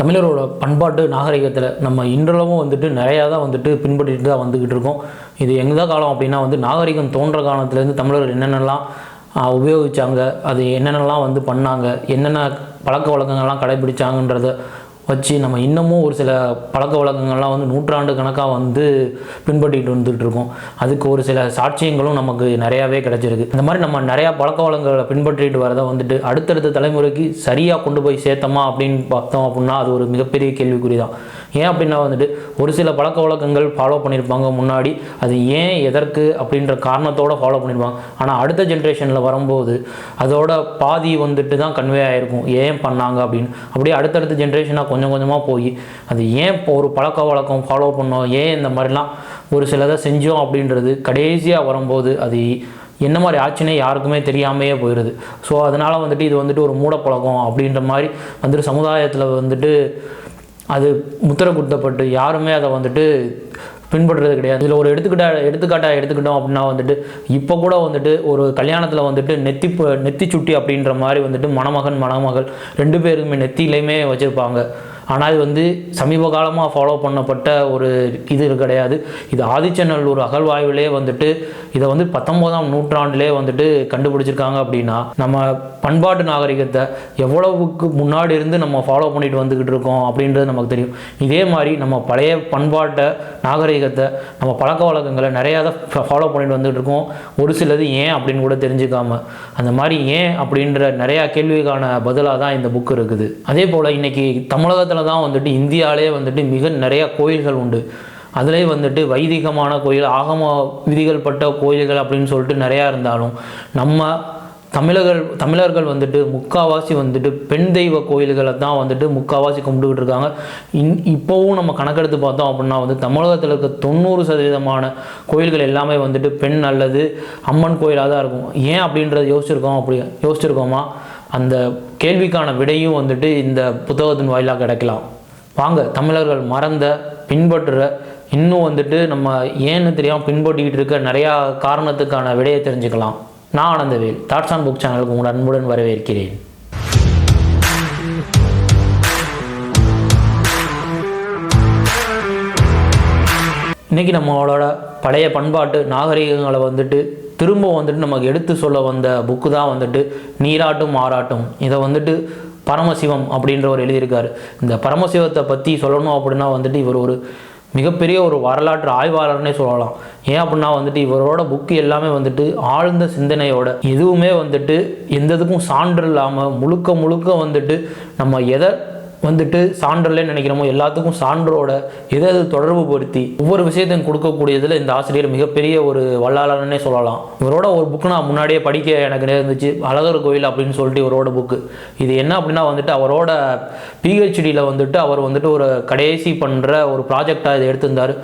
தமிழரோட பண்பாட்டு நாகரிகத்தில் நம்ம இன்றளவும் வந்துட்டு நிறையா தான் வந்துட்டு பின்பற்றிட்டு தான் வந்துக்கிட்டு இருக்கோம். இது எந்த காலம் அப்படின்னா வந்து நாகரிகம் தோன்ற காலத்துலேருந்து தமிழர்கள் என்னென்னலாம் உபயோகித்தாங்க உபயோகிச்சாங்க அது என்னென்னலாம் வந்து பண்ணாங்க என்னென்ன பழக்க வழக்கங்கள்லாம் கடைபிடிச்சாங்கன்றத வச்சு நம்ம இன்னமும் ஒரு சில பழக்க வழக்கங்கள்லாம் வந்து நூற்றாண்டு கணக்காக வந்து பின்பற்றிட்டு வந்துட்டு இருக்கோம் அதுக்கு ஒரு சில சாட்சியங்களும் நமக்கு நிறையாவே கிடைச்சிருக்கு. இந்த மாதிரி நம்ம நிறையா பழக்க வழக்கங்களை பின்பற்றிட்டு வரதை வந்துட்டு அடுத்தடுத்த தலைமுறைக்கு சரியாக கொண்டு போய் சேர்த்தோமா அப்படின்னு பார்த்தோம் அப்படின்னா அது ஒரு மிகப்பெரிய கேள்விக்குறி தான் ஏன் அப்படின்னா வந்துட்டு ஒரு சில பழக்க வழக்கங்கள் ஃபாலோ பண்ணியிருப்பாங்க முன்னாடி. அது ஏன் எதற்கு அப்படின்ற காரணத்தோடு ஃபாலோ பண்ணியிருப்பாங்க ஆனால் அடுத்த ஜென்ரேஷனில் வரும்போது அதோட பாதி வந்துட்டு தான் கன்வே ஆகிருக்கும் ஏன் பண்ணாங்க அப்படின்னு. அப்படியே அடுத்தடுத்த ஜென்ரேஷனாக கொஞ்சம் கொஞ்சமாக போய் அது ஏன் இப்போ ஒரு பழக்க வழக்கம் ஃபாலோ பண்ணோம்? ஏன் இந்த மாதிரிலாம் ஒரு சிலதை செஞ்சோம் அப்படின்றது கடைசியாக வரும்போது அது என்ன மாதிரி ஆச்சுன்னே யாருக்குமே தெரியாமையே போயிடுது ஸோ அதனால் வந்துட்டு இது வந்துட்டு ஒரு மூடப்பழக்கம் அப்படின்ற மாதிரி வந்துட்டு சமுதாயத்தில் வந்துட்டு அது முத்திரை குத்தப்பட்டு யாருமே அதை வந்துட்டு பின்பற்றுறது கிடையாது. இதில் ஒரு எடுத்துக்கிட்ட எடுத்துக்காட்டாக எடுத்துக்கிட்டோம் அப்படின்னா வந்துட்டு இப்போ கூட வந்துட்டு ஒரு கல்யாணத்தில் வந்துட்டு நெத்தி நெத்தி சுட்டி அப்படின்ற மாதிரி வந்துட்டு மணமகன் மணமகள் ரெண்டு பேருக்குமே நெத்திலையுமே வச்சுருப்பாங்க. ஆனால் இது வந்து சமீப காலமாக ஃபாலோ பண்ணப்பட்ட ஒரு இது கிடையாது. இது ஆதிச்சநல்லூர் அகழ்வாய்விலே வந்துட்டு இதை வந்து பத்தொம்போதாம் நூற்றாண்டிலே வந்துட்டு கண்டுபிடிச்சிருக்காங்க அப்படின்னா நம்ம பண்பாட்டு நாகரிகத்தை எவ்வளவுக்கு முன்னாடி இருந்து நம்ம ஃபாலோ பண்ணிட்டு வந்துக்கிட்டு இருக்கோம் அப்படின்றது நமக்கு தெரியும். இதே மாதிரி நம்ம பழைய பண்பாட்டை நாகரிகத்தை நம்ம பழக்க வழக்கங்களை நிறையா தான் ஃபாலோ பண்ணிட்டு வந்துகிட்டு இருக்கோம் ஒரு சிலது ஏன் அப்படின்னு கூட தெரிஞ்சுக்காமல் அந்த மாதிரி ஏன் அப்படின்ற நிறையா கேள்விக்கான பதிலாக தான் இந்த புக் இருக்குது. அதே போல் இன்னைக்கு தமிழகத்தில் தான் வந்துட்டு இந்தியாவிலே வந்துட்டு மிக நிறையா கோயில்கள் உண்டு. அதிலே வந்துட்டு வைதிகமான கோயில் ஆகம விதிகள் பட்ட கோயில்கள் அப்படின்னு சொல்லிட்டு நிறையா இருந்தாலும் நம்ம தமிழர்கள் தமிழர்கள் வந்துட்டு முக்காவாசி வந்துட்டு பெண் தெய்வ கோயில்களை தான் வந்துட்டு முக்காவாசி கும்பிட்டுக்கிட்டு இருக்காங்க. இன் இப்போவும் நம்ம கணக்கெடுத்து பார்த்தோம் அப்படின்னா வந்து தமிழகத்தில் இருக்க தொண்ணூறு சதவீதமான கோயில்கள் எல்லாமே வந்துட்டு பெண் அல்லது அம்மன் கோயிலாக தான் இருக்கும். ஏன் அப்படின்றத யோசிச்சிருக்கோம் அப்படி யோசிச்சிருக்கோமா? அந்த கேள்விக்கான விடையும் வந்துட்டு இந்த புத்தகத்தின் வாயிலாக கிடைக்கலாம். வாங்க தமிழர்கள் மறந்த பின்பற்றுற இன்னும் வந்துட்டு நம்ம ஏன்னு தெரியாமல் பின்பற்றிக்கிட்டு இருக்க நிறையா காரணத்துக்கான விடையை தெரிஞ்சுக்கலாம். நான் ஆனந்தவேல் தாட்ஸ் ஆன் புக் சேனலுக்கு உங்கள் அன்புடன் வரவேற்கிறேன். இன்றைக்கி நம்மளோட பழைய பண்பாட்டு நாகரிகங்களை வந்துட்டு திரும்ப வந்துட்டு நமக்கு எடுத்து சொல்ல வந்த புக்கு தான் வந்துட்டு நீராட்டும் ஆராட்டும் இதை வந்துட்டு பரமசிவம் அப்படின்றவர் எழுதியிருக்காரு. இந்த பரமசிவத்தை பற்றி சொல்லணும் அப்படின்னா வந்துட்டு இவர் ஒரு மிகப்பெரிய ஒரு வரலாற்று ஆய்வாளர்னே சொல்லலாம். ஏன் அப்படின்னா வந்துட்டு இவரோட புக்கு எல்லாமே வந்துட்டு ஆழ்ந்த சிந்தனையோட எதுவுமே வந்துட்டு எந்த இதுக்கும் சான்று இல்லாமல் முழுக்க முழுக்க வந்துட்டு நம்ம எதை வந்துட்டு சான்றலன்னு நினைக்கிறோமோ எல்லாத்துக்கும் சான்றோட எதை எது தொடர்பு படுத்தி ஒவ்வொரு விஷயத்தையும் கொடுக்கக்கூடியதில் இந்த ஆசிரியர் மிகப்பெரிய ஒரு வல்லாளர்னே சொல்லலாம். இவரோட ஒரு புக்கு நான் முன்னாடியே படிக்க எனக்கு நேர்ந்துச்சு. அழகர் கோயில் அப்படின்னு சொல்லிட்டு இவரோட புக்கு இது என்ன அப்படின்னா வந்துட்டு அவரோட பிஹெச்டியில் வந்துட்டு அவர் வந்துட்டு ஒரு கடைசி பண்ணுற ஒரு ப்ராஜெக்டாக இதை எடுத்திருந்தார்.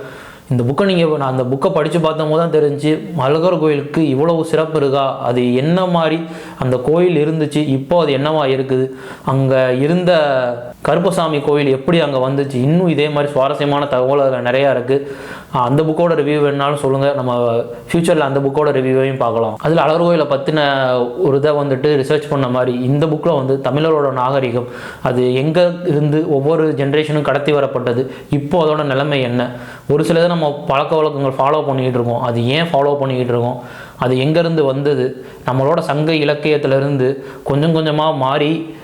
இந்த புக்கை நீங்கள் நான் அந்த புக்கை படித்து பார்த்தபோது தான் தெரிஞ்சு மலகர் கோயிலுக்கு இவ்வளவு சிறப்பு இருக்கா? அது என்ன மாதிரி அந்த கோயில் இருந்துச்சு? இப்போ அது என்னவா இருக்குது? அங்கே இருந்த கருப்பசாமி கோயில் எப்படி அங்கே வந்துச்சு? இன்னும் இதே மாதிரி சுவாரஸ்யமான தகவல் அதில் நிறையா இருக்குது அந்த புக்கோட ரிவ்யூ வேணாலும் சொல்லுங்கள் நம்ம ஃப்யூச்சரில் அந்த புக்கோட ரிவ்யூவையும் பார்க்கலாம். அதில் அழகர்கோயிலை பற்றின ஒரு இதை வந்துட்டு ரிசர்ச் பண்ண மாதிரி இந்த புக்கில் வந்து தமிழரோட நாகரிகம் அது எங்கே இருந்து ஒவ்வொரு ஜென்ரேஷனும் கடத்தி வரப்பட்டது இப்போ அதோட நிலைமை என்ன? ஒரு சிலதை நம்ம பழக்க வழக்கங்கள் ஃபாலோ பண்ணிக்கிட்டு இருக்கோம். அது ஏன் ஃபாலோ பண்ணிக்கிட்டு இருக்கோம்? அது எங்கேருந்து வந்தது? நம்மளோட சங்க இலக்கியத்திலிருந்து கொஞ்சம் கொஞ்சமாக மாறி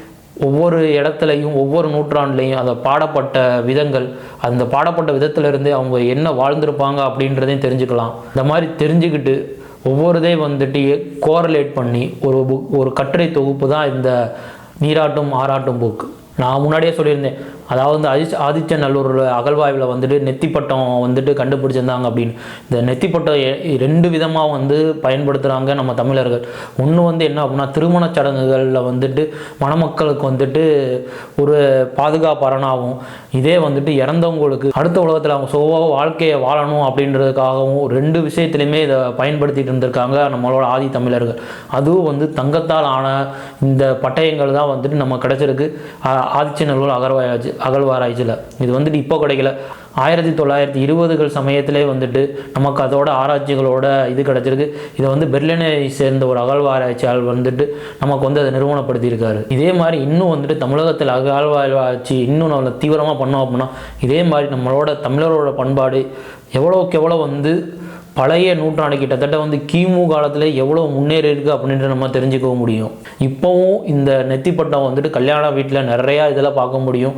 ஒவ்வொரு இடத்துலையும் ஒவ்வொரு நூற்றாண்டுலையும் அதை பாடப்பட்ட விதங்கள் அந்த பாடப்பட்ட விதத்திலிருந்து அவங்க என்ன வாழ்ந்திருப்பாங்க அப்படின்றதையும் தெரிஞ்சுக்கலாம். இந்த மாதிரி தெரிஞ்சுக்கிட்டு ஒவ்வொருதே வந்துட்டு கோரலேட் பண்ணி ஒரு புக் ஒரு கட்டுரை தொகுப்பு தான் இந்த நீராட்டும் ஆராட்டும் புக் நான் முன்னாடியே சொல்லியிருந்தேன் அதாவது வந்து ஆதி ஆதிச்சநல்லூர் அகழ்வாய்வில் வந்துட்டு நெத்திப்பட்டம் வந்துட்டு கண்டுபிடிச்சிருந்தாங்க அப்படின்னு. இந்த நெத்திப்பட்டம் எ- ரெண்டு விதமாக வந்து பயன்படுத்துகிறாங்க நம்ம தமிழர்கள். ஒன்று வந்து என்ன அப்படின்னா திருமணச் சடங்குகளில் வந்துட்டு மணமக்களுக்கு வந்துட்டு ஒரு பாதுகாப்பு அரணாகவும் இதே வந்துட்டு இறந்தவங்களுக்கு அடுத்த உலகத்தில் அவங்க சோவாக வாழ்க்கையை வாழணும் அப்படின்றதுக்காகவும் ரெண்டு விஷயத்துலையுமே இதை பயன்படுத்திட்டு இருந்திருக்காங்க நம்மளோட ஆதி தமிழர்கள். அதுவும் வந்து தங்கத்தால் ஆன இந்த பட்டயங்கள் தான் வந்துட்டு நம்ம கிடச்சிருக்கு. ஆதிச்சநல்லூர் அகர்வாயாச்சு அகழ்வாராய்ச்சியில். இது வந்துட்டு இப்போ கிடைக்கல. ஆயிரத்தி தொள்ளாயிரத்தி இருபதுகள் சமயத்திலே வந்துட்டு நமக்கு அதோட ஆராய்ச்சிகளோட இது கிடச்சிருக்கு. இதை வந்து பெர்லினை சேர்ந்த ஒரு அகழ்வாராய்ச்சியால் வந்துட்டு நமக்கு வந்து அதை நிறுவனப்படுத்தியிருக்காரு. இதே மாதிரி இன்னும் வந்துட்டு தமிழகத்தில் அகழ்வாராய்ச்சி இன்னும் நம்ம தீவிரமாக பண்ணோம் அப்படின்னா இதே மாதிரி நம்மளோட தமிழரோட பண்பாடு எவ்வளோக்கு எவ்வளோ வந்து பழைய நூற்றாண்டு கிட்டத்தட்ட வந்து கிமு காலத்தில் எவ்வளோ முன்னேறி இருக்குது அப்படின்ட்டு நம்ம தெரிஞ்சுக்கவும் முடியும். இப்போவும் இந்த நெத்திப்பட்டம் வந்துட்டு கல்யாண வீட்டில் நிறையா இதெல்லாம் பார்க்க முடியும்.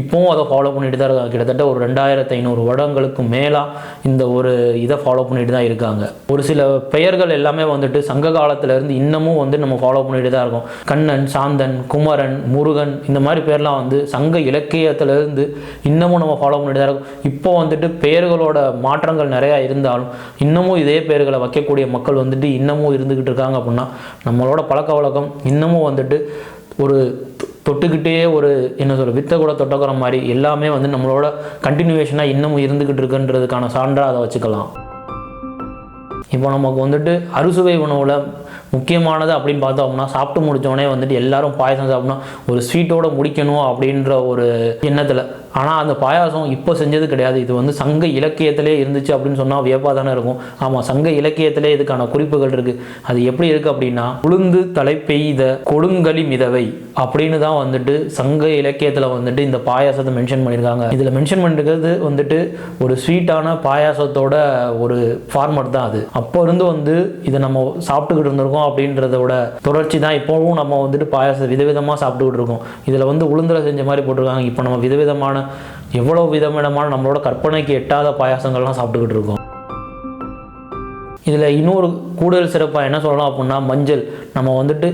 இப்போவும் அதை ஃபாலோ பண்ணிட்டு தான் இருக்காங்க. கிட்டத்தட்ட ஒரு ரெண்டாயிரத்து ஐநூறு வருடங்களுக்கு மேலாக இந்த ஒரு இதை ஃபாலோ பண்ணிட்டு தான் இருக்காங்க. ஒரு சில பெயர்கள் எல்லாமே வந்துட்டு சங்க காலத்திலேருந்து இன்னமும் வந்து நம்ம ஃபாலோ பண்ணிட்டு தான் இருக்கோம். கண்ணன் சாந்தன் குமரன் முருகன் இந்த மாதிரி பேர்லாம் வந்து சங்க இலக்கியத்திலேருந்து இன்னமும் நம்ம ஃபாலோ பண்ணிட்டு தான் இருக்கோம். இப்போ வந்துட்டு பெயர்களோட மாற்றங்கள் நிறையா இருந்தாலும் இன்னமும் இதே பெயர்களை வைக்கக்கூடிய மக்கள் வந்துட்டு இன்னமும் இருந்துக்கிட்டு இருக்காங்க அப்படின்னா நம்மளோட பழக்க வழக்கம் இன்னமும் வந்துட்டு ஒரு தொட்டுக்கிட்டே ஒரு என்ன சொல்ற வித்தை கூட தொட்டக்கிற மாதிரி எல்லாமே வந்து நம்மளோட கண்டினியூவேஷனாக இன்னமும் இருந்துக்கிட்டு இருக்குன்றதுக்கான சான்றாக அதை வச்சுக்கலாம். இப்போ நமக்கு வந்துட்டு அறுசுவை உணவில் முக்கியமானது அப்படின்னு பார்த்தோம்னா சாப்பிட்டு முடித்தோடனே வந்துட்டு எல்லாரும் பாயசம் சாப்பிடணும். ஒரு ஸ்வீட்டோடு முடிக்கணும் அப்படின்ற ஒரு எண்ணத்தில். ஆனால் அந்த பாயாசம் இப்போ செஞ்சது கிடையாது. இது வந்து சங்க இலக்கியத்திலே இருந்துச்சு அப்படின்னு சொன்னால் வியப்பாக தானே இருக்கும். ஆமாம் சங்க இலக்கியத்திலே இதுக்கான குறிப்புகள் இருக்குது அது எப்படி இருக்குது அப்படின்னா உளுந்து தலை பெய்த கொடுங்கலி மிதவை அப்படின்னு தான் வந்துட்டு சங்க இலக்கியத்தில் வந்துட்டு இந்த பாயாசத்தை மென்ஷன் பண்ணியிருக்காங்க. இதில் மென்ஷன் பண்ணிருக்கிறது வந்துட்டு ஒரு ஸ்வீட்டான பாயாசத்தோட ஒரு ஃபார்மட் தான் அது. அப்போ இருந்து வந்து இதை நம்ம சாப்பிட்டுக்கிட்டு இருந்திருக்கோம் அப்படின்றதோட தொடர்ச்சி தான் இப்போவும் நம்ம வந்துட்டு பாயாசம் விதவிதமாக சாப்பிட்டுக்கிட்டு இருக்கோம். இதில் வந்து உளுந்தில் செஞ்ச மாதிரி போட்டிருக்காங்க. இப்போ நம்ம விதவிதமான எவ்வளோ விதவிதமான நம்மளோட கற்பனைக்கு எட்டாத பாயாசங்கள்லாம் சாப்பிட்டுக்கிட்டு இருக்கோம். இதில் இன்னொரு கூடுதல் சிறப்பாக என்ன சொல்லலாம் அப்படின்னா மஞ்சள். நம்ம வந்துட்டு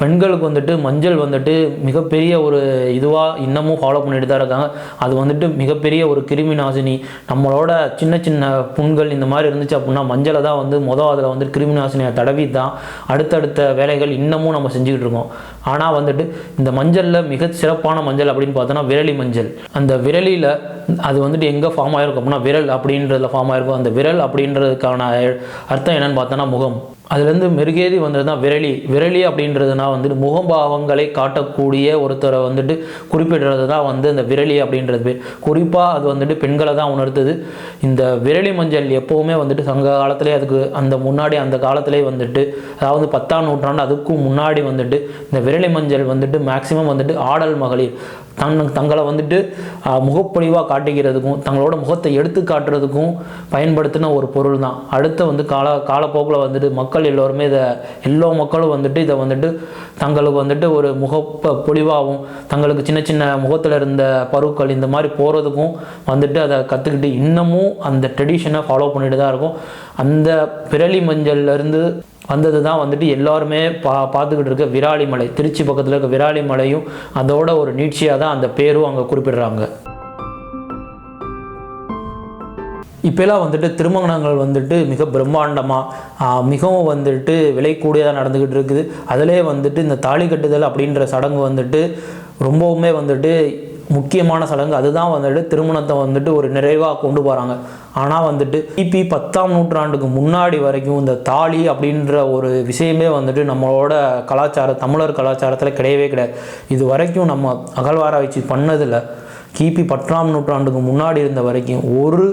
பெண்களுக்கு வந்துட்டு மஞ்சள் வந்துட்டு மிகப்பெரிய ஒரு இதுவாக இன்னமும் ஃபாலோ பண்ணிட்டு தான் இருக்காங்க. அது வந்துட்டு மிகப்பெரிய ஒரு கிருமி நாசினி. நம்மளோட சின்ன சின்ன புண்கள் இந்த மாதிரி இருந்துச்சு அப்படின்னா மஞ்சளை தான் வந்து மொதல் அதில் வந்து கிருமி நாசினியை தடவி தான் அடுத்தடுத்த வேலைகள் இன்னமும் நம்ம செஞ்சுக்கிட்டு இருக்கோம். ஆனால் வந்துட்டு இந்த மஞ்சளில் மிக சிறப்பான மஞ்சள் அப்படின்னு பார்த்தோன்னா விரலி மஞ்சள். அந்த விரலியில் அது வந்துட்டு எங்கே ஃபார்ம் ஆகிருக்கும் அப்படின்னா விரல் அப்படின்றதுல ஃபார்ம் ஆகிருக்கும் அந்த விரல் அப்படின்றதுக்கான அர்த்தம் என்னன்னு பார்த்தோன்னா முகம். அதுலேருந்து மெருகேறி வந்தது தான் விரலி. விரலி அப்படின்றதுனா வந்துட்டு முகபாவங்களை காட்டக்கூடிய ஒருத்தரை வந்துட்டு குறிப்பிடுறது தான் வந்து இந்த விரலி அப்படின்றது பேர். குறிப்பாக அது வந்துட்டு பெண்களை தான் உணர்த்துது. இந்த விரலி மஞ்சள் எப்போவுமே வந்துட்டு சங்க காலத்திலே அதுக்கு அந்த முன்னாடி அந்த காலத்திலே வந்துட்டு அதாவது பத்தாம் நூற்றாண்டு அதுக்கும் முன்னாடி வந்துட்டு இந்த விரலி மஞ்சள் வந்துட்டு மேக்சிமம் வந்துட்டு ஆடல் மகளிர். தன் தங்களை வந்துட்டு முகப்பொழிவாக காட்டிக்கிறதுக்கும் தங்களோட முகத்தை எடுத்து காட்டுறதுக்கும் பயன்படுத்தின ஒரு பொருள் தான் அடுத்து வந்து கால காலப்போக்கில் வந்துட்டு மக்கள் எல்லோருமே இதை எல்லா மக்களும் வந்துட்டு இதை வந்துட்டு தங்களுக்கு வந்துட்டு ஒரு முக பொலிவாகவும் தங்களுக்கு சின்ன சின்ன முகத்தில் இருந்த பருக்கள் இந்த மாதிரி போகிறதுக்கும் வந்துட்டு அதை கற்றுக்கிட்டு இன்னமும் அந்த ட்ரெடிஷனை ஃபாலோ பண்ணிட்டு தான் இருக்கும். அந்த பிரளி மஞ்சள்ல இருந்து வந்தது தான் வந்துட்டு எல்லாருமே பா பார்த்துக்கிட்டு இருக்க விராலிமலை திருச்சி பக்கத்தில் இருக்க விராலிமலையும் அதோட ஒரு நீட்சியாக தான் அந்த பேரும் அங்கே குறிப்பிடுறாங்க. இப்போலாம் வந்துட்டு திருமணங்கள் வந்துட்டு மிக பிரம்மாண்டமாக மிகவும் வந்துட்டு விலை கூடியதாக நடந்துக்கிட்டு இருக்குது. அதிலே வந்துட்டு இந்த தாலி கட்டுதல் அப்படின்ற சடங்கு வந்துட்டு ரொம்பவுமே வந்துட்டு முக்கியமான சடங்கு. அதுதான் வந்துட்டு திருமணத்தை வந்துட்டு ஒரு நிறைவாக கொண்டு போகிறாங்க ஆனால் வந்துட்டு கிபி பத்தாம் நூற்றாண்டுக்கு முன்னாடி வரைக்கும் இந்த தாலி அப்படின்ற ஒரு விஷயமே வந்துட்டு நம்மளோட கலாச்சார தமிழர் கலாச்சாரத்தில் கிடையவே கிடையாது. இது வரைக்கும் நம்ம அகழ்வாராய்ச்சி பண்ணதில்லை கிபி பத்தாம் நூற்றாண்டுக்கு முன்னாடி இருந்த வரைக்கும் ஒரு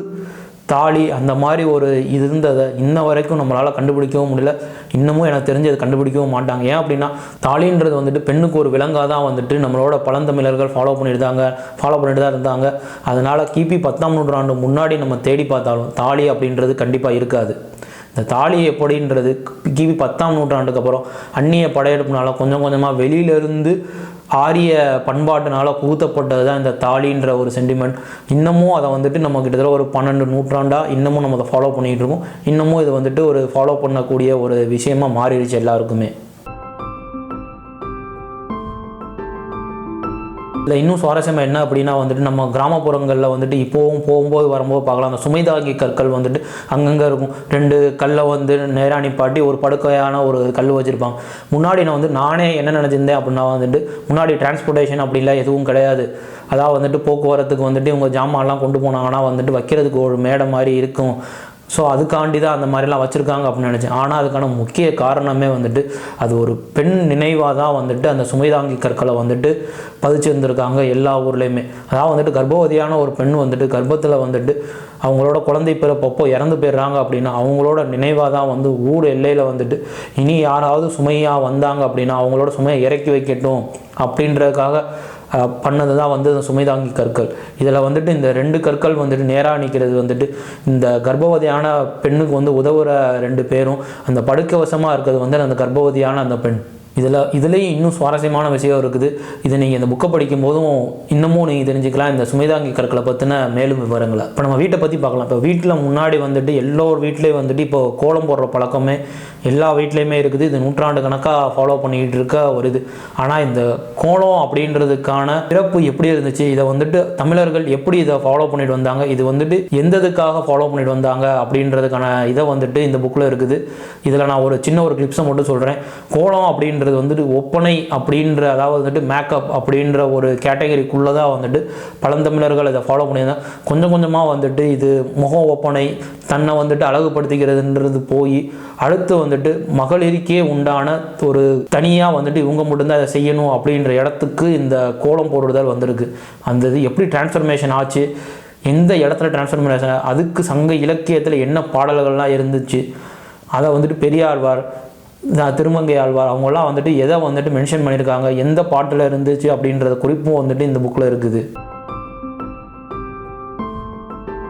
தாலி அந்த மாதிரி ஒரு இது இருந்ததை இன்ன வரைக்கும் நம்மளால் கண்டுபிடிக்கவும் முடியல. இன்னமும் எனக்கு தெரிஞ்சு அதை கண்டுபிடிக்கவும் மாட்டாங்க. ஏன் அப்படின்னா தாலின்றது வந்துட்டு பெண்ணுக்கு ஒரு விலங்காக தான் வந்துட்டு நம்மளோட பழந்தமிழர்கள் ஃபாலோ பண்ணியிருந்தாங்க ஃபாலோ பண்ணிட்டு தான் இருந்தாங்க. அதனால் கிபி பத்தாம் நூற்றாண்டு முன்னாடி நம்ம தேடி பார்த்தாலும் தாலி அப்படின்றது கண்டிப்பாக இருக்காது. இந்த தாலி எப்படின்றது கிபி பத்தாம் நூற்றாண்டுக்கு அப்புறம் அந்நிய படையெடுப்புனால கொஞ்சம் கொஞ்சமாக வெளியிலேருந்து ஆரிய பண்பாட்டினால் புகுத்தப்பட்டது தான் இந்த தாலின்ற ஒரு சென்டிமெண்ட் இன்னமும் அதை வந்துட்டு நம்ம கிட்டத்தட்ட ஒரு பன்னெண்டு நூற்றாண்டாக இன்னமும் நம்ம அதை ஃபாலோ பண்ணிகிட்டு இருக்கோம். இன்னமும் இது வந்துட்டு ஒரு ஃபாலோ பண்ணக்கூடிய ஒரு விஷயமாக மாறிடுச்சு எல்லாருக்குமே. இல்லை இன்னும் சுவாரஸ்யமாக என்ன அப்படின்னா வந்துட்டு நம்ம கிராமப்புறங்களில் வந்துட்டு இப்போவும் போகும்போது வரும்போது பார்க்கலாம். அந்த சுமைதாங்கி கற்கள் வந்துட்டு அங்கங்கே இருக்கும். ரெண்டு கல்லை வந்து நேராக நிப்பாட்டி ஒரு படுக்கையான ஒரு கல் வச்சுருப்பாங்க. முன்னாடி நான் வந்து நானே என்ன நினச்சிருந்தேன் அப்படின்னா வந்துட்டு முன்னாடி டிரான்ஸ்போர்ட்டேஷன் அப்படிலாம் எதுவும் கிடையாது. அதாவது வந்துட்டு போக்குவரத்துக்கு வந்துட்டு இவங்க ஜாமான்லாம் கொண்டு போனாங்கன்னா வந்துட்டு வைக்கிறதுக்கு ஒரு மேடை மாதிரி இருக்கும். ஸோ அதுக்காண்டி தான் அந்த மாதிரிலாம் வச்சுருக்காங்க அப்படின்னு நினச்சேன். ஆனால் அதுக்கான முக்கிய காரணமே வந்துட்டு அது ஒரு பெண் நினைவாக தான் வந்துட்டு அந்த சுமைதாங்கி கற்களை வந்துட்டு பதிச்சிருந்துருக்காங்க எல்லா ஊர்லேயுமே. அதாவது வந்துட்டு கர்ப்பவதியான ஒரு பெண் வந்துட்டு கர்ப்பத்தில் வந்துட்டு அவங்களோட குழந்தை பிறப்பப்போ இறந்து போயிடுறாங்க அப்படின்னா அவங்களோட நினைவாக தான் வந்து ஊர் எல்லையில் வந்துட்டு இனி யாராவது சுமையாக வந்தாங்க அப்படின்னா அவங்களோட சுமையை இறக்கி வைக்கட்டும் அப்படின்றதுக்காக பண்ணது தான் வந்து சுமைதாங்கி கற்கள். இதில் வந்துட்டு இந்த ரெண்டு கற்கள் வந்துட்டு நேராக நிற்கிறது வந்துட்டு இந்த கர்ப்பவதியான பெண்ணுக்கு வந்து உதவுற ரெண்டு பேரும் அந்த படுக்கவசமாக இருக்கிறது வந்து அந்த கர்ப்பவதியான அந்த பெண். இதில் இதுலேயும் இன்னும் சுவாரஸ்யமான விஷயம் இருக்குது. இதை நீங்கள் இந்த புக்கை படிக்கும் போதும் இன்னமும் நீங்கள் தெரிஞ்சுக்கலாம். இந்த சுமைதாங்கி கற்களை பற்றின மேலும் விவரங்களை. இப்போ நம்ம வீட்டை பற்றி பார்க்கலாம். இப்போ வீட்டில் முன்னாடி வந்துட்டு எல்லோர் வீட்லேயும் வந்துட்டு இப்போ கோலம் போடுற பழக்கமே எல்லா வீட்லேயுமே இருக்குது. இது நூற்றாண்டு கணக்காக ஃபாலோ பண்ணிக்கிட்டு இருக்க ஒரு இது. ஆனால் இந்த கோலம் அப்படின்றதுக்கான பிறப்பு எப்படி இருந்துச்சு? இதை வந்துட்டு தமிழர்கள் எப்படி இதை ஃபாலோ பண்ணிட்டு வந்தாங்க? இது வந்துட்டு எந்ததுக்காக ஃபாலோ பண்ணிட்டு வந்தாங்க? அப்படின்றதுக்கான இதை வந்துட்டு இந்த புக்கில் இருக்குது. இதில் நான் ஒரு சின்ன ஒரு கிளிப்ஸை மட்டும் சொல்கிறேன் கோலம் அப்படின்ற அப்படின்றது வந்துட்டு ஒப்பனை அப்படின்ற அதாவது வந்துட்டு மேக்கப் அப்படின்ற ஒரு கேட்டகரிக்குள்ளே தான் வந்துட்டு பழந்தமிழர்கள் இதை ஃபாலோ பண்ணியிருந்தாங்க கொஞ்சம் கொஞ்சமாக வந்துட்டு இது முக ஒப்பனை தன்னை வந்துட்டு அழகுபடுத்திக்கிறதுன்றது போய் அடுத்து வந்துட்டு மகளிருக்கே உண்டான ஒரு தனியாக வந்துட்டு இவங்க மட்டும்தான் அதை செய்யணும் அப்படின்ற இடத்துக்கு இந்த கோலம் போடுறதால் வந்திருக்கு. அந்த இது எப்படி டிரான்ஸ்ஃபர்மேஷன் ஆச்சு? எந்த இடத்துல டிரான்ஸ்ஃபர்மேஷன் அதுக்கு சங்க இலக்கியத்தில் என்ன பாடல்கள்லாம் இருந்துச்சு? அதை வந்துட்டு பெரியாழ்வார் திருமங்கை ஆழ்வார் அவங்களாம் வந்துட்டு எதை வந்துட்டு மென்ஷன் பண்ணியிருக்காங்க எந்த பாட்டில் இருந்துச்சு அப்படின்றத குறிப்பும் வந்துட்டு இந்த புக்கில் இருக்குது.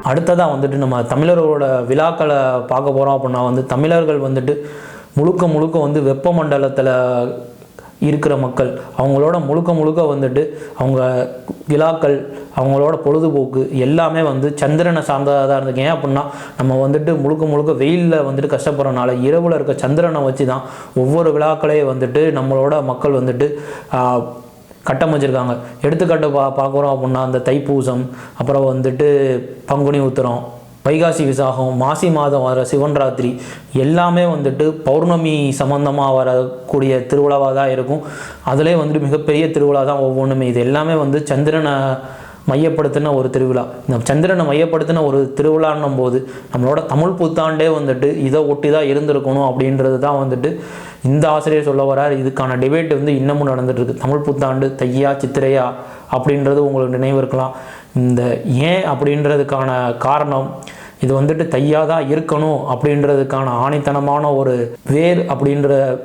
அடுத்ததாக வந்துட்டு நம்ம தமிழர்களோட விழாக்களை பார்க்க போகிறோம் அப்படின்னா வந்து தமிழர்கள் வந்துட்டு முழுக்க முழுக்க வந்து வெப்பமண்டலத்தில் இருக்கிற மக்கள் அவங்களோட முழுக்க முழுக்க வந்துட்டு அவங்க விழாக்கள் அவங்களோட பொழுதுபோக்கு எல்லாமே வந்து சந்திரனை சார்ந்ததாக தான் இருந்தது ஏன் அப்படின்னா நம்ம வந்துட்டு முழுக்க முழுக்க வெயிலில் வந்துட்டு கஷ்டப்படுறனால இரவில் இருக்க சந்திரனை வச்சு தான் ஒவ்வொரு விழாக்களையும் வந்துட்டு நம்மளோட மக்கள் வந்துட்டு கட்டமைச்சிருக்காங்க. எடுத்துக்காட்டு பா பார்க்குறோம் அப்படின்னா அந்த தைப்பூசம் அப்புறம் வந்துட்டு பங்குனி உத்திரம் வைகாசி விசாகம் மாசி மாதம் வர சிவன்ராத்திரி எல்லாமே வந்துட்டு பௌர்ணமி சம்பந்தமாக வரக்கூடிய திருவிழாவாக தான் இருக்கும். அதிலே வந்துட்டு மிகப்பெரிய திருவிழா தான் ஒவ்வொன்றுமே இது எல்லாமே வந்து சந்திரனை மையப்படுத்தின ஒரு திருவிழா. இந்த சந்திரனை மையப்படுத்தின ஒரு திருவிழான்னும் போது நம்மளோட தமிழ் புத்தாண்டே வந்துட்டு இதை ஒட்டி தான் இருந்திருக்கணும் அப்படின்றது தான் வந்துட்டு இந்த ஆசிரியர் சொல்ல வரார் இதுக்கான டிபேட் வந்து இன்னமும் நடந்துட்டுருக்கு. தமிழ் புத்தாண்டு தையா சித்திரையா அப்படின்றது உங்களுக்கு நினைவு இருக்கலாம். இந்த ஏன் அப்படின்றதுக்கான காரணம் இது வந்துட்டு தையாக தான் இருக்கணும் அப்படின்றதுக்கான ஆணித்தனமான ஒரு வேர் அப்படின்ற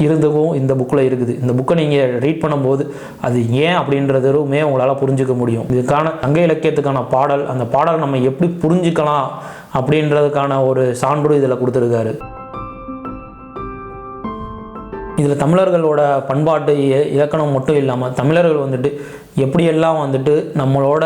இருந்தவும் இந்த புக்கில் இருக்குது. இந்த புக்கை நீங்கள் ரீட் பண்ணும்போது அது ஏன் அப்படின்றதுமே உங்களால் புரிஞ்சுக்க முடியும். இதுக்கான சங்க இலக்கியத்துக்கான பாடல் அந்த பாடலை நம்ம எப்படி புரிஞ்சுக்கலாம் அப்படின்றதுக்கான ஒரு சான்று இதில் கொடுத்துருக்காரு. இதில் தமிழர்களோட பண்பாட்டு இ- இலக்கணம் மட்டும் இல்லாமல் தமிழர்கள் வந்துட்டு எப்படியெல்லாம் வந்துட்டு நம்மளோட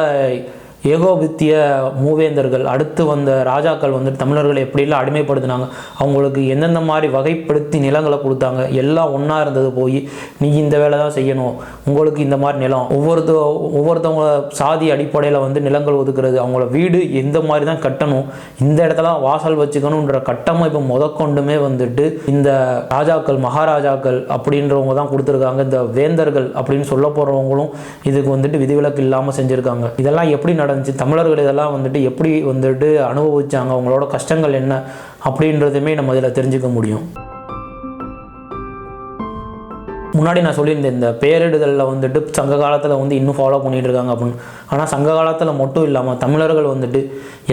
ஏகோபித்திய மூவேந்தர்கள் அடுத்து வந்த ராஜாக்கள் வந்துட்டு தமிழர்களை எப்படிலாம் அடிமைப்படுத்தினாங்க அவங்களுக்கு எந்தெந்த மாதிரி வகைப்படுத்தி நிலங்களை கொடுத்தாங்க எல்லாம் ஒன்றா இருந்தது போய் நீ இந்த வேலை தான் செய்யணும் உங்களுக்கு இந்த மாதிரி நிலம் ஒவ்வொருத்த ஒவ்வொருத்தவங்க சாதி அடிப்படையில் வந்து நிலங்கள் ஒதுக்குறது அவங்கள வீடு எந்த மாதிரி தான் கட்டணும் இந்த இடத்துல வாசல் வச்சுக்கணுன்ற கட்டமைப்பு முதற்கொண்டுமே வந்துட்டு இந்த ராஜாக்கள் மகாராஜாக்கள் அப்படின்றவங்க தான் கொடுத்துருக்காங்க. இந்த வேந்தர்கள் அப்படின்னு சொல்ல போகிறவங்களும் இதுக்கு வந்துட்டு விதிவிலக்கு இல்லாமல் செஞ்சுருக்காங்க. இதெல்லாம் எப்படி நடந்துச்சு? தமிழர்கள் இதெல்லாம் வந்துட்டு எப்படி வந்துட்டு அனுபவிச்சாங்க? அவங்களோட கஷ்டங்கள் என்ன? அப்படின்றதுமே நம்ம இதில் தெரிஞ்சுக்க முடியும். முன்னாடி நான் சொல்லியிருந்தேன் இந்த பேரிடுதலில் வந்துட்டு சங்க காலத்தில் வந்து இன்னும் ஃபாலோ பண்ணிட்டு இருக்காங்க அப்படின்னு. ஆனால் சங்க காலத்தில் மட்டும் இல்லாமல் தமிழர்கள் வந்துட்டு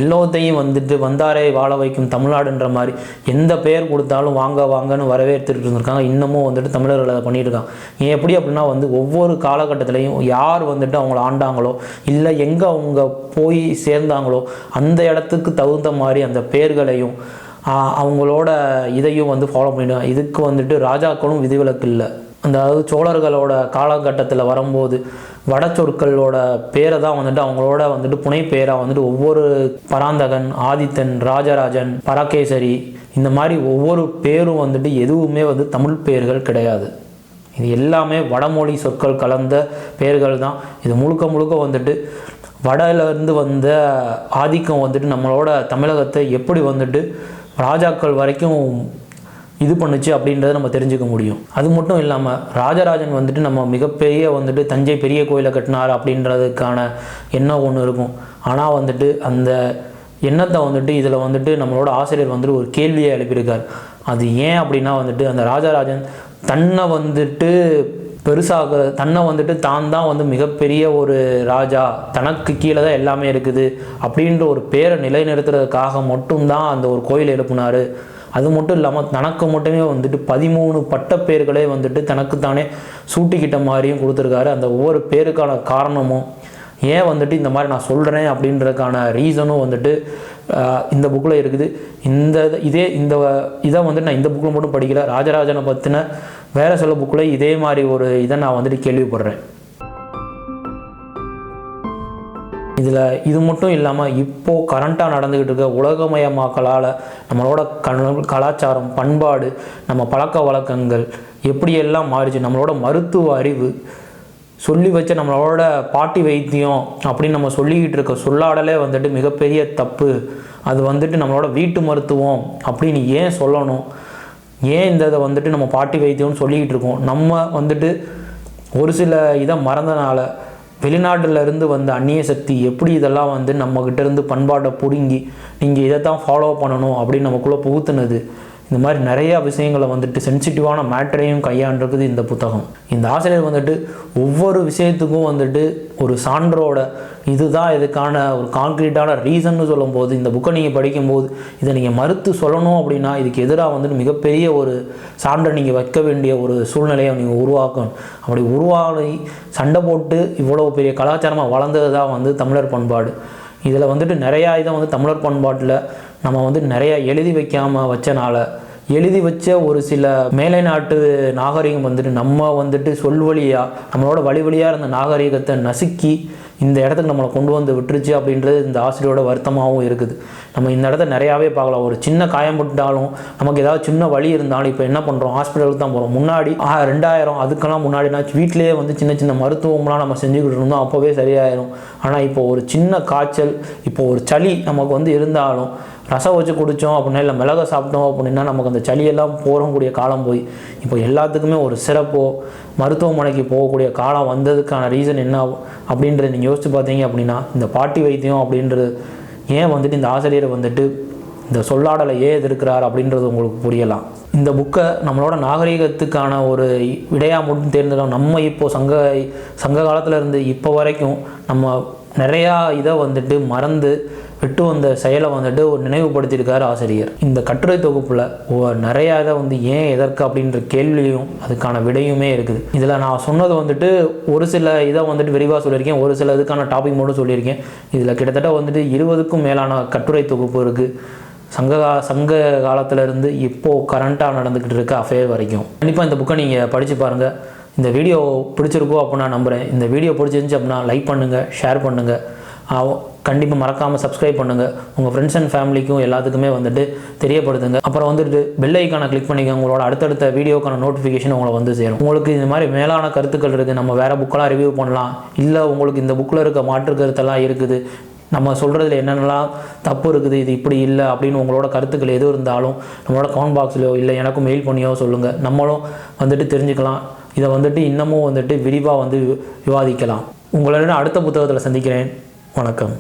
எல்லாத்தையும் வந்துட்டு வந்தாரை வாழ வைக்கும் தமிழ்நாடுன்ற மாதிரி எந்த பெயர் கொடுத்தாலும் வாங்க வாங்கன்னு வரவேற்றுட்டு இருந்திருக்காங்க. இன்னமும் வந்துட்டு தமிழர்கள் அதை பண்ணிட்டு இருக்காங்க ஏன் எப்படி அப்படின்னா வந்து ஒவ்வொரு காலகட்டத்திலையும் யார் வந்துட்டு அவங்கள ஆண்டாங்களோ இல்லை எங்கே அவங்க போய் சேர்ந்தாங்களோ அந்த இடத்துக்கு தகுந்த மாதிரி அந்த பெயர்களையும் அவங்களோட இதையும் வந்து ஃபாலோ பண்ணிடுவாங்க இதுக்கு வந்துட்டு ராஜாக்களும் விதிவிலக்கு இல்லை. அதாவது சோழர்களோட காலகட்டத்தில் வரும்போது வட சொற்களோட பேரை தான் வந்துட்டு அவங்களோட வந்துட்டு புனை பேராக வந்துட்டு ஒவ்வொரு பராந்தகன் ஆதித்தன் ராஜராஜன் பராகேசரி இந்த மாதிரி ஒவ்வொரு பேரும் வந்துட்டு எதுவுமே வந்து தமிழ் பெயர்கள் கிடையாது. இது எல்லாமே வடமொழி சொற்கள் கலந்த பெயர்கள் தான். இது முழுக்க முழுக்க வந்துட்டு வடலேருந்து வந்த ஆதிக்கம் வந்துட்டு நம்மளோட தமிழகத்தை எப்படி வந்துட்டு ராஜாக்கள் வரைக்கும் இது பண்ணுச்சு அப்படின்றத நம்ம தெரிஞ்சுக்க முடியும். அது மட்டும் இல்லாமல் ராஜராஜன் வந்துட்டு நம்ம மிகப்பெரிய வந்துட்டு தஞ்சை பெரிய கோயிலை கட்டினார் அப்படின்றதுக்கான எண்ணம் ஒன்று இருக்கும். ஆனால் வந்துட்டு அந்த எண்ணத்தை வந்துட்டு இதில் வந்துட்டு நம்மளோட ஆசிரியர் வந்துட்டு ஒரு கேள்வியை எழுப்பியிருக்கார். அது ஏன் அப்படின்னா வந்துட்டு அந்த ராஜராஜன் தன்னை வந்துட்டு பெருசாக தன்னை வந்துட்டு தான் தான் வந்து மிகப்பெரிய ஒரு ராஜா தனக்கு கீழே தான் எல்லாமே இருக்குது அப்படின்ற ஒரு பேரை நிலைநிறுத்துறதுக்காக மட்டும்தான் அந்த ஒரு கோயில் எழுப்புனார். அது மட்டும் இல்லாமல் தனக்கு மட்டுமே வந்துட்டு பதிமூணு பட்டப்பேர்களே வந்துட்டு தனக்குத்தானே சூட்டிக்கிட்ட மாதிரியும் கொடுத்துருக்காரு. அந்த ஒவ்வொரு பேருக்கான காரணமும் ஏன் வந்துட்டு இந்த மாதிரி நான் சொல்கிறேன் அப்படின்றதுக்கான ரீசனும் வந்துட்டு இந்த புக்கில் இருக்குது. இந்த இதே இந்த இதை வந்துட்டு நான் இந்த புக்கில் மட்டும் படிக்கல. ராஜராஜனை பற்றின வேறு சில புக்கில் இதே மாதிரி ஒரு இதை நான் வந்துட்டு கேள்விப்படுறேன். இதில் இது மட்டும் இல்லாமல் இப்போது கரண்ட்டாக நடந்துக்கிட்டு இருக்க உலகமயமாக்கலால் நம்மளோட கண கலாச்சாரம் பண்பாடு நம்ம பழக்க வழக்கங்கள் எப்படியெல்லாம் மாறிச்சு நம்மளோட மருத்துவ அறிவு சொல்லி வச்ச நம்மளோட பாட்டி வைத்தியம் அப்படின்னு நம்ம சொல்லிக்கிட்டு இருக்க சொல்லாடலே வந்துட்டு மிகப்பெரிய தப்பு. அது வந்துட்டு நம்மளோட வீட்டு மருத்துவம் அப்படின்னு ஏன் சொல்லணும்? ஏன் இந்த இதை வந்துட்டு நம்ம பாட்டி வைத்தியம்னு சொல்லிக்கிட்டு இருக்கோம்? நம்ம வந்துட்டு ஒரு சில இதை மறந்தனால வெளிநாட்டுல இருந்து வந்த அந்நிய சக்தி எப்படி இதெல்லாம் வந்து நம்மக்கிட்டேருந்து பண்பாட்டை பிடுங்கி நீங்கள் இதை தான் ஃபாலோ பண்ணணும் அப்படின்னு நமக்குள்ளே புகுத்துனது. இந்த மாதிரி நிறையா விஷயங்களை வந்துட்டு சென்சிட்டிவான மேட்டரையும் கையாண்டிருக்குது இந்த புத்தகம். இந்த ஆசிரியர் வந்துட்டு ஒவ்வொரு விஷயத்துக்கும் வந்துட்டு ஒரு சான்றோட இதுதான் இதுக்கான ஒரு கான்க்ரீட்டான ரீசன்னு சொல்லும்போது இந்த புக்கை நீங்கள் படிக்கும்போது இதை நீங்கள் மறுத்து சொல்லணும் அப்படின்னா இதுக்கு எதிராக வந்துட்டு மிகப்பெரிய ஒரு சான்றை நீங்கள் வைக்க வேண்டிய ஒரு சூழ்நிலையை நீங்கள் உருவாக்கணும். அப்படி உருவாகி சண்டை போட்டு இவ்வளோ பெரிய கலாச்சாரமாக வளர்ந்தது தான் வந்து தமிழர் பண்பாடு. இதில் வந்துட்டு நிறையா இதை வந்து தமிழர் பண்பாட்டில் நம்ம வந்து நிறையா எழுதி வைக்காமல் வச்சனால எழுதி வச்ச ஒரு சில மேலை நாட்டு நாகரிகம் வந்துட்டு நம்ம வந்துட்டு சொல் வழியாக நம்மளோட வழி வழியாக இருந்த நாகரிகத்தை நசுக்கி இந்த இடத்துக்கு நம்மளை கொண்டு வந்து விட்டுருச்சு அப்படின்றது இந்த ஆசிரியரோட வருத்தமாகவும் இருக்குது. நம்ம இந்த இடத்த நிறையாவே பார்க்கலாம். ஒரு சின்ன காயம் பட்டாலும் நமக்கு ஏதாவது சின்ன வழி இருந்தாலும் இப்போ என்ன பண்ணுறோம் ஹாஸ்பிட்டலுக்கு தான் போகிறோம் முன்னாடி ஆ, ரெண்டாயிரம் அதுக்கெல்லாம் முன்னாடினா வீட்டிலேயே வந்து சின்ன சின்ன மருத்துவம்லாம் நம்ம செஞ்சுக்கிட்டு இருந்தோம். அப்போவே சரியாயிரும். ஆனால் இப்போ ஒரு சின்ன காய்ச்சல் இப்போ ஒரு சளி நமக்கு வந்து இருந்தாலும் ரசம் வச்சு குடித்தோம் அப்படின்னா இல்லை மிளகை சாப்பிட்டோம் அப்படின்னா நமக்கு அந்த சளியெல்லாம் போகக்கூடிய காலம் போய் இப்போ எல்லாத்துக்குமே ஒரு சிறப்போ மருத்துவமனைக்கு போகக்கூடிய காலம் வந்ததுக்கான ரீசன் என்ன அப்படின்றத நீங்கள் யோசித்து பார்த்தீங்க அப்படின்னா இந்த பாட்டி வைத்தியம் அப்படின்றது ஏன் வந்துட்டு இந்த ஆசிரியர் வந்துட்டு இந்த சொல்லாடலை ஏன் எதிர்க்கிறார் அப்படின்றது உங்களுக்கு புரியலாம். இந்த புக்கை நம்மளோட நாகரிகத்துக்கான ஒரு விடையாக மட்டும் தேர்ந்தெடுக்கும் நம்ம இப்போ சங்க சங்க காலத்தில் இருந்து இப்போ வரைக்கும் நம்ம நிறையா இதை வந்துட்டு மறந்து விட்டு வந்த செயலை வந்துட்டு ஒரு நினைவுபடுத்தியிருக்கார் ஆசிரியர். இந்த கட்டுரை தொகுப்பில் நிறையா இதை வந்து ஏன் எதற்கு அப்படின்ற கேள்வியும் அதுக்கான விடையுமே இருக்குது. இதில் நான் சொன்னது வந்துட்டு ஒரு சில இதை வந்துட்டு விரிவாக சொல்லியிருக்கேன். ஒரு சில இதுக்கான டாபிக் மட்டும் சொல்லியிருக்கேன். இதில் கிட்டத்தட்ட வந்துட்டு இருபதுக்கும் மேலான கட்டுரை தொகுப்பு இருக்குது சங்க கா- சங்க காலத்திலேருந்து இப்போது கரண்ட்டாக நடந்துக்கிட்டு இருக்க அஃபேர் வரைக்கும். கண்டிப்பாக இந்த புக்கை நீங்கள் படித்து பாருங்கள் இந்த வீடியோ பிடிச்சிருக்கோ அப்படின்னு நான் நம்புகிறேன் இந்த வீடியோ பிடிச்சிருந்துச்சு அப்படின்னா லைக் பண்ணுங்கள் ஷேர் பண்ணுங்கள் கண்டிப்பாக மறக்காமல் சப்ஸ்கிரைப் பண்ணுங்கள் உங்கள் ஃப்ரெண்ட்ஸ் அண்ட் ஃபேமிலிக்கும் எல்லாத்துக்குமே வந்துட்டு தெரியப்படுத்துங்க. அப்புறம் வந்துட்டு பெல் ஐக்கானை கிளிக் பண்ணிக்கோங்க. உங்களோட அடுத்தடுத்த வீடியோக்கான நோட்டிஃபிகேஷன் உங்களை வந்து சேரும். உங்களுக்கு இந்த மாதிரி மேலான கருத்துக்கள் இருக்குது நம்ம வேறு புக்கெல்லாம் ரிவ்யூ பண்ணலாம். இல்லை உங்களுக்கு இந்த புக்கில் இருக்க மாற்று கருத்தெல்லாம் இருக்குது. நம்ம சொல்கிறதுல என்னென்னலாம் தப்பு இருக்குது இது இப்படி இல்லை அப்படின்னு உங்களோட கருத்துக்கள் எது இருந்தாலும் நம்மளோட கமெண்ட் பாக்ஸ்லையோ இல்லை எனக்கும் மெயில் பண்ணியோ சொல்லுங்கள் நம்மளும் வந்துட்டு தெரிஞ்சுக்கலாம். இதை வந்துட்டு இன்னமும் வந்துட்டு விரிவாக வந்து வி- விவாதிக்கலாம். உங்களுடன் அடுத்த புத்தகத்தில் சந்திக்கிறேன். வணக்கம்.